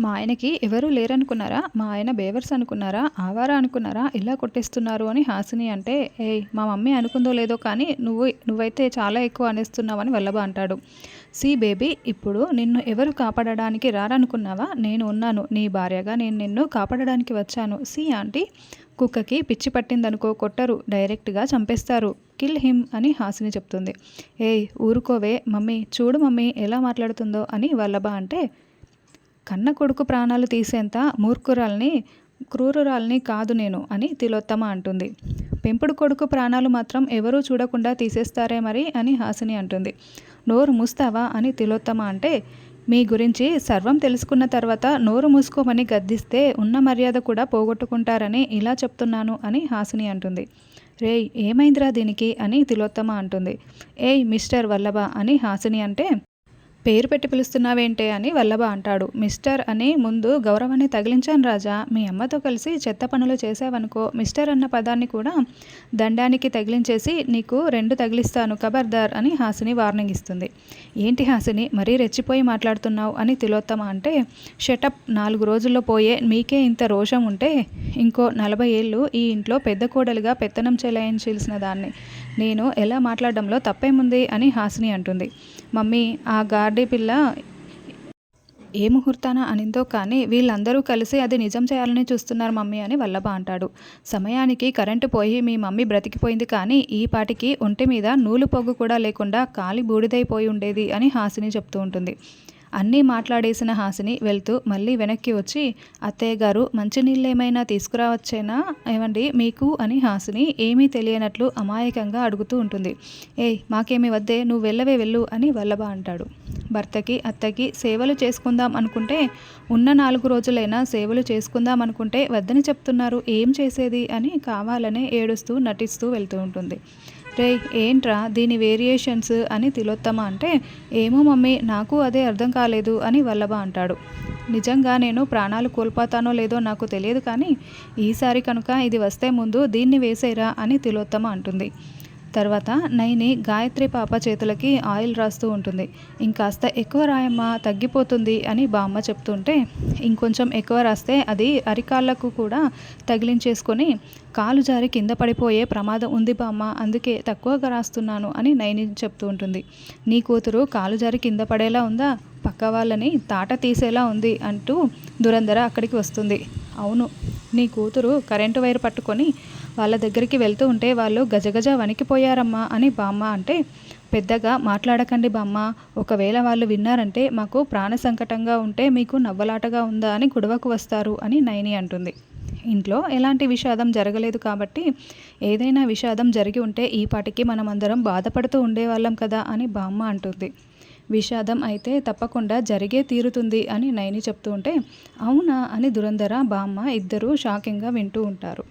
మా ఆయనకి ఎవరూ లేరనుకున్నారా? మా ఆయన బేవర్స్ అనుకున్నారా? ఆవారా అనుకున్నారా? ఇలా కొట్టేస్తున్నారు అని హాసిని అంటే ఏయ్ మా మమ్మీ అనుకుందో లేదో కానీ నువ్వు నువ్వైతే చాలా ఎక్కువ అనేస్తున్నావని వల్లభ అంటాడు. సి బేబీ ఇప్పుడు నిన్ను ఎవరు కాపాడడానికి రారనుకున్నావా? నేను ఉన్నాను. నీ భార్యగా నేను నిన్ను కాపాడడానికి వచ్చాను. సి ఆంటీ కుక్కకి పిచ్చి పట్టిందనుకో కొట్టరు. డైరెక్ట్గా చంపేస్తారు. కిల్ హిమ్ అని హాసిని చెప్తుంది. ఏయ్ ఊరుకోవే. మమ్మీ చూడు మమ్మీ ఎలా మాట్లాడుతుందో అని వల్లభ అంటే కన్న కొడుకు ప్రాణాలు తీసేంత మూర్ఖురాల్ని క్రూరురాల్ని కాదు నేను అని తిలోత్తమ అంటుంది. పెంపుడు కొడుకు ప్రాణాలు మాత్రం ఎవరూ చూడకుండా తీసేస్తారే మరి అని హాసిని అంటుంది. నోరు మూస్తావా అని తిలోత్తమ అంటే మీ గురించి సర్వం తెలుసుకున్న తర్వాత నోరు మూసుకోమని గద్దిస్తే ఉన్న మర్యాద కూడా పోగొట్టుకుంటారని ఇలా చెప్తున్నాను అని హాసిని అంటుంది. రేయ్ ఏమైందిరా దీనికి అని తిలోత్తమ అంటుంది. ఏయ్ మిస్టర్ వల్లభ అని హాసిని అంటే పేరు పెట్టి పిలుస్తున్నావేంటే అని వల్లభ అంటాడు. మిస్టర్ అని ముందు గౌరవాన్ని తగిలించాను రాజా. మీ అమ్మతో కలిసి చెత్త పనులు చేసావనుకో మిస్టర్ అన్న పదాన్ని కూడా దండానికి తగిలించేసి నీకు రెండు తగిలిస్తాను కబర్దార్ అని హాసిని వార్నింగ్ ఇస్తుంది. ఏంటి హాసిని మరీ రెచ్చిపోయి మాట్లాడుతున్నావు అని తిలోత్తమ అంటే షటప్ నాలుగు రోజుల్లో పోయే మీకే ఇంత రోషం ఉంటే ఇంకో నలభై ఏళ్ళు ఈ ఇంట్లో పెద్ద కోడలుగా పెత్తనం చెలాయించాల్సిన దాన్ని. నేను ఎలా మాట్లాడడంలో తప్పేముంది అని హాసిని అంటుంది. మమ్మీ ఆ గార్డీ పిల్ల ఏ ముహూర్తాన అనిందో కానీ వీళ్ళందరూ కలిసి అది నిజం చేయాలని చూస్తున్నారు మమ్మీ అని వల్లభ అంటాడు. సమయానికి కరెంటు పోయి మీ మమ్మీ బ్రతికిపోయింది కానీ ఈ పాటికి ఒంటి మీద నూలు పొగ్గు కూడా లేకుండా కాలి బూడిదైపోయి ఉండేది అని హాసిని చెప్తూ ఉంటుంది. అన్నీ మాట్లాడేసిన హాసిని వెళ్తూ మళ్ళీ వెనక్కి వచ్చి అత్తయ్య గారు మంచినీళ్ళు ఏమైనా తీసుకురావచ్చేనా? ఏమండి మీకు? అని హాసిని ఏమీ తెలియనట్లు అమాయకంగా అడుగుతూ ఉంటుంది. ఏయ్ మాకేమి వద్దే నువ్వు వెళ్ళవే వెళ్ళు అని వల్లభ అంటాడు. భర్తకి అత్తకి సేవలు చేసుకుందాం అనుకుంటే ఉన్న నాలుగు రోజులైనా సేవలు చేసుకుందాం అనుకుంటే వద్దని చెప్తున్నారు ఏం చేసేది? అని కావాలనే ఏడుస్తూ నటిస్తూ వెళ్తూ ఉంటుంది. రే ఏంట్రా దీని వేరియేషన్స్ అని తిలోత్తమ అంటే ఏమో మమ్మీ నాకు అదే అర్థం కాలేదు అని వల్లభ అంటాడు. నిజంగా నేను ప్రాణాలు కోల్పోతానో లేదో నాకు తెలియదు కానీ ఈసారి కనుక ఇది వస్తే ముందు దీన్ని వేసేరా అని తిలోత్తమ అంటుంది. తర్వాత నైని గాయత్రి పాప చేతులకి ఆయిల్ రాస్తూ ఉంటుంది. ఇంకాస్త ఎక్కువ రాయమ్మా తగ్గిపోతుంది అని బామ్మ చెప్తుంటే ఇంకొంచెం ఎక్కువ రాస్తే అది అరికాళ్ళకు కూడా తగిలించేసుకొని కాలు జారి కింద పడిపోయే ప్రమాదం ఉంది బామ్మ అందుకే తక్కువగా రాస్తున్నాను అని నైని చెప్తూ ఉంటుంది. నీ కూతురు కాలు జారి కింద పడేలా ఉందా? పక్క వాళ్ళని తాట తీసేలా ఉంది అంటూ దురంధర అక్కడికి వస్తుంది. అవును నీ కూతురు కరెంటు వైర్ పట్టుకొని వాళ్ళ దగ్గరికి వెళ్తూ ఉంటే వాళ్ళు గజగజ వణికిపోయారమ్మా అని బామ్మ అంటే పెద్దగా మాట్లాడకండి బామ్మ. ఒకవేళ వాళ్ళు విన్నారంటే మాకు ప్రాణ సంకటంగా ఉంటే మీకు నవ్వలాటగా ఉందా అని గొడవకు వస్తారు అని నయని అంటుంది. ఇంట్లో ఎలాంటి విషాదం జరగలేదు కాబట్టి ఏదైనా విషాదం జరిగి ఉంటే ఈ పాటికి మనమందరం బాధపడుతూ ఉండేవాళ్ళం కదా అని బామ్మ అంటుంది. విషాదం అయితే తప్పకుండా జరిగే తీరుతుంది అని నయని చెప్తూ ఉంటే అవునా అని దురంధర బామ్మ ఇద్దరూ షాకింగ్గా వింటూ ఉంటారు.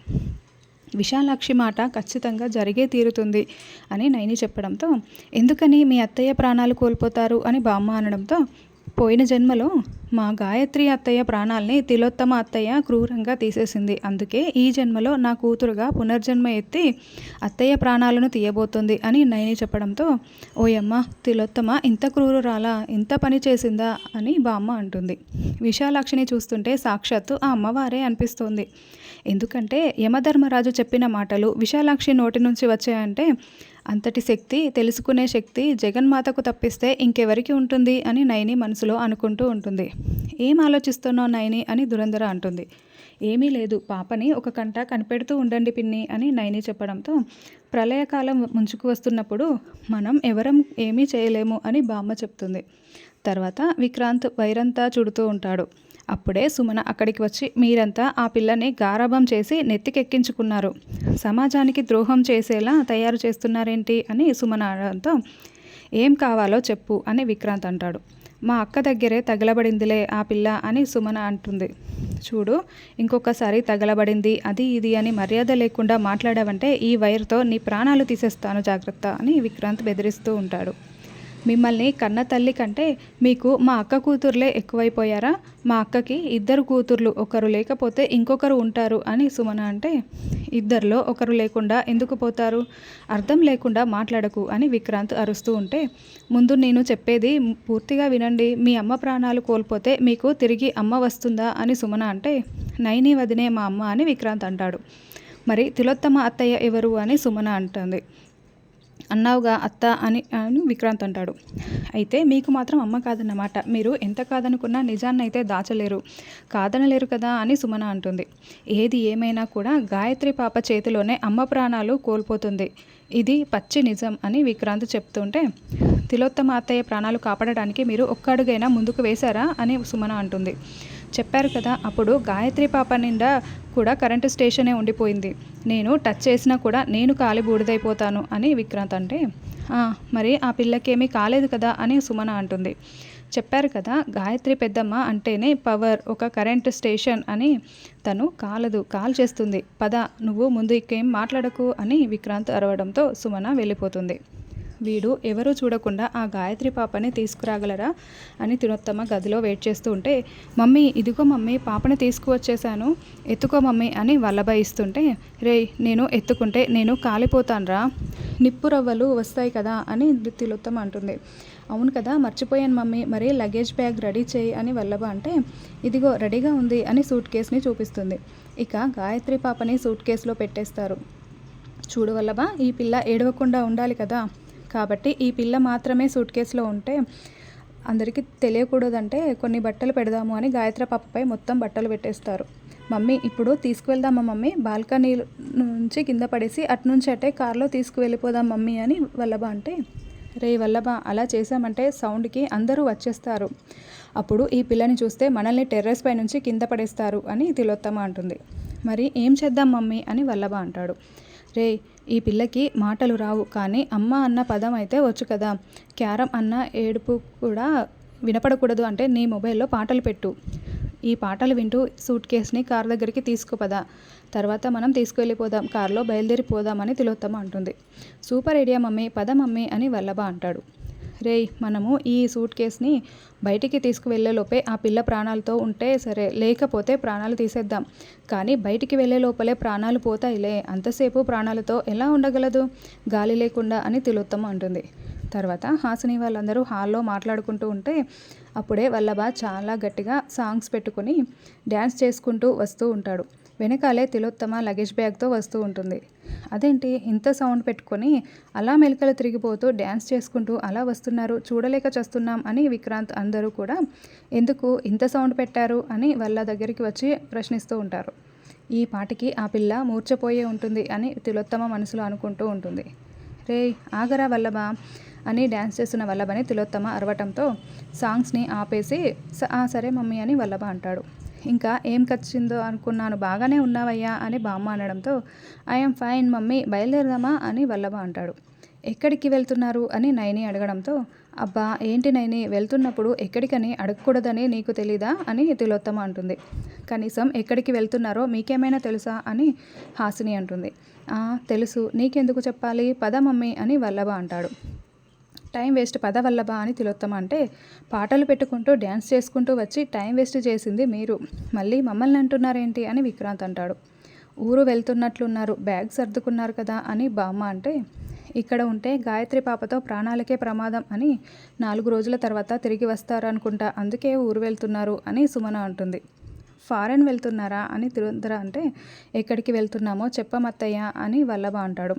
విశాలాక్షి మాట ఖచ్చితంగా జరిగే తీరుతుంది అని నైని చెప్పడంతో ఎందుకని మీ అత్తయ్య ప్రాణాలు కోల్పోతారు అని బామ్మ అనడంతో పోయిన జన్మలో మా గాయత్రి అత్తయ్య ప్రాణాల్ని తిలోత్తమ అత్తయ్య క్రూరంగా తీసేసింది. అందుకే ఈ జన్మలో నా కూతురుగా పునర్జన్మ ఎత్తి అత్తయ్య ప్రాణాలను తీయబోతుంది అని నయని చెప్పడంతో ఓయమ్మ తిలోత్తమ ఇంత క్రూరురాలా ఇంత పని చేసిందా? అని బామ్మ అంటుంది. విశాలాక్షిని చూస్తుంటే సాక్షాత్తు ఆ అమ్మవారే అనిపిస్తోంది. ఎందుకంటే యమధర్మరాజు చెప్పిన మాటలు విశాలాక్షి నోటి నుంచి వచ్చాయంటే అంతటి శక్తి తెలుసుకునే శక్తి జగన్మాతకు తప్పిస్తే ఇంకెవరికి ఉంటుంది అని నయని మనసులో అనుకుంటూ ఉంటుంది. ఏం ఆలోచిస్తున్నావు నైని అని దురంధర అంటుంది. ఏమీ లేదు పాపని ఒక కంట కనిపెడుతూ ఉండండి పిన్ని అని నైని చెప్పడంతో ప్రళయకాలం ముంచుకు వస్తున్నప్పుడు మనం ఎవరం ఏమీ చేయలేము అని బామ్మ చెప్తుంది. తర్వాత విక్రాంత్ వైరంతా చుడుతూ ఉంటాడు. అప్పుడే సుమన అక్కడికి వచ్చి మీరంతా ఆ పిల్లని గారాభం చేసి నెత్తికెక్కించుకున్నారు. సమాజానికి ద్రోహం చేసేలా తయారు చేస్తున్నారేంటి అని సుమన అనడంతో ఏం కావాలో చెప్పు అని విక్రాంత్ అంటాడు. మా అక్క దగ్గరే తగలబడిందిలే ఆ పిల్ల అని సుమన అంటుంది. చూడు ఇంకొకసారి తగలబడింది అది ఇది అని మర్యాద లేకుండా మాట్లాడావంటే ఈ వైర్తో నీ ప్రాణాలు తీసేస్తాను జాగ్రత్త అని విక్రాంత్ బెదిరిస్తూ ఉంటాడు. మిమ్మల్ని కన్న తల్లి కంటే మీకు మా అక్క కూతుర్లే ఎక్కువైపోయారా? మా అక్కకి ఇద్దరు కూతుర్లు ఒకరు లేకపోతే ఇంకొకరు ఉంటారు అని సుమన అంటే ఇద్దరిలో ఒకరు లేకుండా ఎందుకు పోతారు? అర్థం లేకుండా మాట్లాడకు అని విక్రాంత్ అరుస్తూ ఉంటే ముందు నేను చెప్పేది పూర్తిగా వినండి మీ అమ్మ ప్రాణాలు కోల్పోతే మీకు తిరిగి అమ్మ వస్తుందా అని సుమన అంటే నైని వదినే మా అమ్మ అని విక్రాంత్ అంటాడు. మరి తిలోత్తమ అత్తయ్య ఎవరు అని సుమన అంటుంది. అన్నావుగా అత్త అని అని విక్రాంత్ అంటాడు. అయితే మీకు మాత్రం అమ్మ కాదన్నమాట. మీరు ఎంత కాదనుకున్నా నిజాన్ని అయితే దాచలేరు. కాదనలేరు కదా అని సుమన అంటుంది. ఏది ఏమైనా కూడా గాయత్రి పాప చేతిలోనే అమ్మ ప్రాణాలు కోల్పోతుంది. ఇది పచ్చి నిజం అని విక్రాంత్ చెప్తుంటే తిలోత్తమ అత్తయ్య ప్రాణాలు కాపాడడానికి మీరు ఒక్క అడుగైనా ముందుకు వేశారా అని సుమన అంటుంది. చెప్పారు కదా అప్పుడు గాయత్రి పాప నిండా కూడా కరెంటు స్టేషనే ఉండిపోయింది. నేను టచ్ చేసినా కూడా నేను కాలి బూడిదైపోతాను అని విక్రాంత్ అంటే మరి ఆ పిల్లకేమీ కాలేదు కదా అని సుమన అంటుంది. చెప్పారు కదా గాయత్రి పెద్దమ్మ అంటేనే పవర్ ఒక కరెంట్ స్టేషన్ అని తను కాలదు కాల్ చేస్తుంది. పద నువ్వు ముందు ఇంకేం మాట్లాడకు అని విక్రాంత్ అరవడంతో సుమన వెళ్ళిపోతుంది. వీడు ఎవరూ చూడకుండా ఆ గాయత్రి పాపని తీసుకురాగలరా అని తినోత్తమ గదిలో వెయిట్ చేస్తూ ఉంటే మమ్మీ ఇదిగో మమ్మీ పాపని తీసుకువచ్చేసాను ఎత్తుకో మమ్మీ అని వల్లభ ఇస్తుంటే రే నేను ఎత్తుకుంటే నేను కాలిపోతానురా. నిప్పు రవ్వలు వస్తాయి కదా అని తిలోత్తమ అంటుంది. అవును కదా మర్చిపోయాను మమ్మీ. మరి లగేజ్ బ్యాగ్ రెడీ చేయి అని వల్లభ అంటే ఇదిగో రెడీగా ఉంది అని సూట్ కేస్ని చూపిస్తుంది. ఇక గాయత్రి పాపని సూట్ కేసులో పెట్టేస్తారు. చూడు వల్లభ ఈ పిల్ల ఏడవకుండా ఉండాలి కదా. కాబట్టి ఈ పిల్ల మాత్రమే సూట్ కేసులో ఉంటే అందరికీ తెలియకూడదంటే కొన్ని బట్టలు పెడదాము అని గాయత్ర పాపపై మొత్తం బట్టలు పెట్టేస్తారు. మమ్మీ ఇప్పుడు తీసుకువెళ్దామా మమ్మీ? బాల్కనీ నుంచి కింద పడేసి అట్నుంచి అటే కారులో తీసుకువెళ్ళిపోదాం మమ్మీ అని వల్లభ అంటే రే వల్లభ అలా చేశామంటే సౌండ్కి అందరూ వచ్చేస్తారు. అప్పుడు ఈ పిల్లని చూస్తే మనల్ని టెర్రస్ పై నుంచి కింద పడేస్తారు అని తిలోత్తమ అంటుంది. మరి ఏం చేద్దాం మమ్మీ అని వల్లభ అంటాడు. రే ఈ పిల్లకి మాటలు రావు కానీ అమ్మ అన్న పదం అయితే వచ్చు కదా. క్యారం అన్న ఏడుపు కూడా వినపడకూడదు అంటే నీ మొబైల్లో పాటలు పెట్టు. ఈ పాటలు వింటూ సూట్ కేస్ని కార్ దగ్గరికి తీసుకుపదా తర్వాత మనం తీసుకువెళ్ళిపోదాం కారులో బయలుదేరిపోదామని తిలోత్తమ అంటుంది. సూపర్ ఐడియా మమ్మీ పద మమ్మీ అని వల్లభ అంటాడు. రేయ్ మనము ఈ సూట్ కేస్ని బయటికి తీసుకువెళ్ళేలోపే ఆ పిల్ల ప్రాణాలతో ఉంటే సరే లేకపోతే ప్రాణాలు తీసేద్దాం. కానీ బయటికి వెళ్ళే లోపలే ప్రాణాలు పోతాయిలే. అంతసేపు ప్రాణాలతో ఎలా ఉండగలదు? గాలి లేకుండా అని తిలోత్తమ అంటుంది. తర్వాత హాసిని వాళ్ళందరూ హాల్లో మాట్లాడుకుంటూ ఉంటే అప్పుడే వల్లభ చాలా గట్టిగా సాంగ్స్ పెట్టుకుని డ్యాన్స్ చేసుకుంటూ వస్తూ ఉంటాడు. వెనకాలే తిలోత్తమ లగేజ్ బ్యాగ్తో వస్తూ ఉంటుంది. అదేంటి? ఇంత సౌండ్ పెట్టుకొని అలా మెలకలు తిరిగిపోతూ డ్యాన్స్ చేసుకుంటూ అలా వస్తున్నారు. చూడలేక చేస్తున్నాం అని విక్రాంత్ అందరూ కూడా ఎందుకు ఇంత సౌండ్ పెట్టారు అని వాళ్ళ దగ్గరికి వచ్చి ప్రశ్నిస్తూ ఉంటారు. ఈ పాటికి ఆ పిల్ల మూర్చపోయే ఉంటుంది అని తిలోత్తమ మనసులో అనుకుంటూ ఉంటుంది. రే ఆగరా వల్లభ అని డ్యాన్స్ చేస్తున్న వల్లభని తిలోత్తమ అరవటంతో సాంగ్స్ని ఆపేసి సరే మమ్మీ అని వల్లభ అంటాడు. ఇంకా ఏం ఖర్చిందో అనుకున్నాను. బాగానే ఉన్నావయ్యా అని బామ్మ అనడంతో ఐఎమ్ ఫైన్ మమ్మీ బయలుదేరదామా? అని వల్లభ అంటాడు. ఎక్కడికి వెళ్తున్నారు? అని నైని అడగడంతో అబ్బా ఏంటి నైని వెళ్తున్నప్పుడు ఎక్కడికని అడగకూడదని నీకు తెలీదా? అని తిలోత్తమ అంటుంది. కనీసం ఎక్కడికి వెళ్తున్నారో మీకేమైనా తెలుసా? అని హాసిని అంటుంది. తెలుసు. నీకెందుకు చెప్పాలి? పద మమ్మీ అని వల్లభ అంటాడు. టైం వేస్ట్ పదవల్లభ అని తిలోత్తమ అంటే పాటలు పెట్టుకుంటూ డ్యాన్స్ చేసుకుంటూ వచ్చి టైం వేస్ట్ చేసింది మీరు. మళ్ళీ మమ్మల్ని అంటున్నారేంటి అని విక్రాంత్ అంటాడు. ఊరు వెళ్తున్నట్లున్నారు బ్యాగ్ సర్దుకున్నారు కదా అని బామ్మ అంటే ఇక్కడ ఉంటే గాయత్రి పాపతో ప్రాణాలకే ప్రమాదం అని నాలుగు రోజుల తర్వాత తిరిగి వస్తారనుకుంటా అందుకే ఊరు వెళ్తున్నారు అని సుమన అంటుంది. ఫారెన్ వెళ్తున్నారా అని తిరుందర అంటే ఎక్కడికి వెళ్తున్నామో చెప్పమత్తయ్య అని వల్లభ అంటాడు.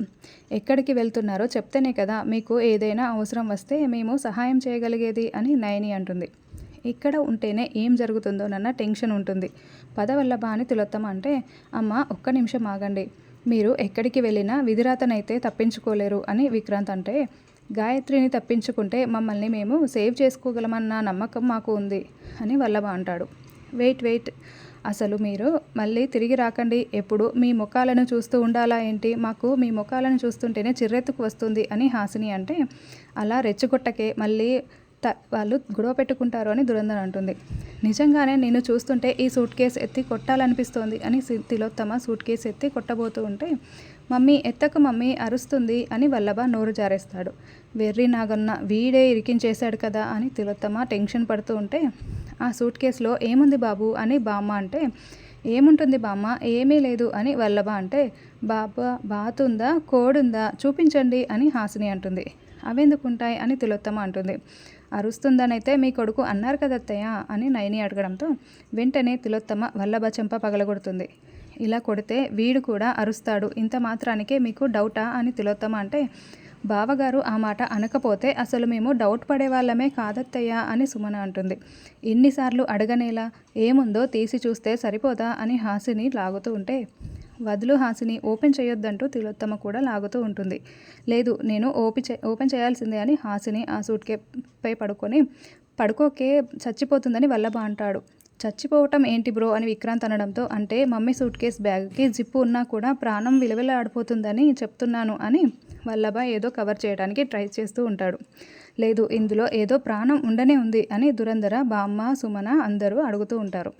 ఎక్కడికి వెళ్తున్నారో చెప్తేనే కదా మీకు ఏదైనా అవసరం వస్తే మేము సహాయం చేయగలిగేది అని నయని అంటుంది. ఇక్కడ ఉంటేనే ఏం జరుగుతుందో నన్న టెన్షన్ ఉంటుంది. పదవల్లభ అని తిలోత్తమ అంటే అమ్మ ఒక్క నిమిషం ఆగండి. మీరు ఎక్కడికి వెళ్ళినా విధిరాతనైతే తప్పించుకోలేరు అని విక్రాంత్ అంటే గాయత్రిని తప్పించుకుంటే మమ్మల్ని మేము సేవ్ చేసుకోగలమన్న నమ్మకం మాకు ఉంది అని వల్లభ అంటాడు. Wait wait. అసలు మీరు మళ్ళీ తిరిగి రాకండి. ఎప్పుడు మీ ముఖాలను చూస్తూ ఉండాలా ఏంటి? మాకు మీ ముఖాలను చూస్తుంటేనే చిర్రెత్తుకు వస్తుంది అని హాసిని అంటే అలా రెచ్చగొట్టకే మళ్ళీ త వాళ్ళు గొడవ పెట్టుకుంటారు అని దురంధన్ అంటుంది. నిజంగానే నేను చూస్తుంటే ఈ సూట్ కేస్ ఎత్తి కొట్టాలనిపిస్తోంది అని తిలోత్తమ సూట్ కేస్ ఎత్తి కొట్టబోతూ ఉంటే మమ్మీ ఎత్తకు మమ్మీ అరుస్తుంది అని వల్లభ నోరు జారేస్తాడు. వెర్రి నాగన్న వీడే ఇరికించేశాడు కదా అని తిలోత్తమ టెన్షన్ పడుతూ ఉంటే ఆ సూట్ కేసులో ఏముంది బాబు అని బామ్మ అంటే ఏముంటుంది బామ్మ? ఏమీ లేదు అని వల్లభ అంటే బాబా బాతుందా? కోడుందా? చూపించండి అని హాసిని అంటుంది. అవెందుకుంటాయి? అని తిలోత్తమ అంటుంది. అరుస్తుందనైతే మీ కొడుకు అన్నారు కదత్తయ్య అని నయని అడగడంతో వెంటనే తిలోత్తమ వల్లభ చెంప పగలగొడుతుంది. ఇలా కొడితే వీడు కూడా అరుస్తాడు. ఇంత మాత్రానికే మీకు డౌటా? అని తిలోత్తమ అంటే బావగారు ఆ మాట అనకపోతే అసలు మేము డౌట్ పడేవాళ్ళమే కాదత్తయ్య అని సుమన అంటుంది. ఎన్నిసార్లు అడగనేలా ఏముందో తీసి చూస్తే సరిపోదా అని హాసిని లాగుతూ ఉంటే వదులు హాసిని ఓపెన్ చేయొద్దంటూ తిలోత్తమ కూడా లాగుతూ ఉంటుంది. లేదు నేను ఓపి చే ఓపెన్ చేయాల్సిందే అని హాసిని ఆ సూట్ పై పడుకొని పడుకోకే చచ్చిపోతుందని వల్లభ అంటాడు. చచ్చిపోవటం ఏంటి బ్రో అని విక్రాంత్ అనడంతో అంటే మమ్మీ సూట్ కేస్ బ్యాగ్కి జిప్పు ఉన్నా కూడా ప్రాణం విలవిలాడిపోతుందని చెప్తున్నాను అని వల్లభ ఏదో కవర్ చేయడానికి ట్రై చేస్తూ ఉంటాడు. లేదు ఇందులో ఏదో ప్రాణం ఉండనే ఉంది అని దురంధర బామ్మ సుమన అందరూ అడుగుతూ ఉంటారు.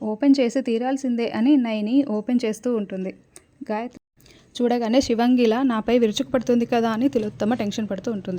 ఓపెన్ చేసి తీరాల్సిందే అని నైని ఓపెన్ చేస్తూ ఉంటుంది. గాయత్రి చూడగానే శివంగిలా నాపై విరుచుకుపడుతుంది కదా అని తిలోత్తమ టెన్షన్ పడుతూ ఉంటుంది.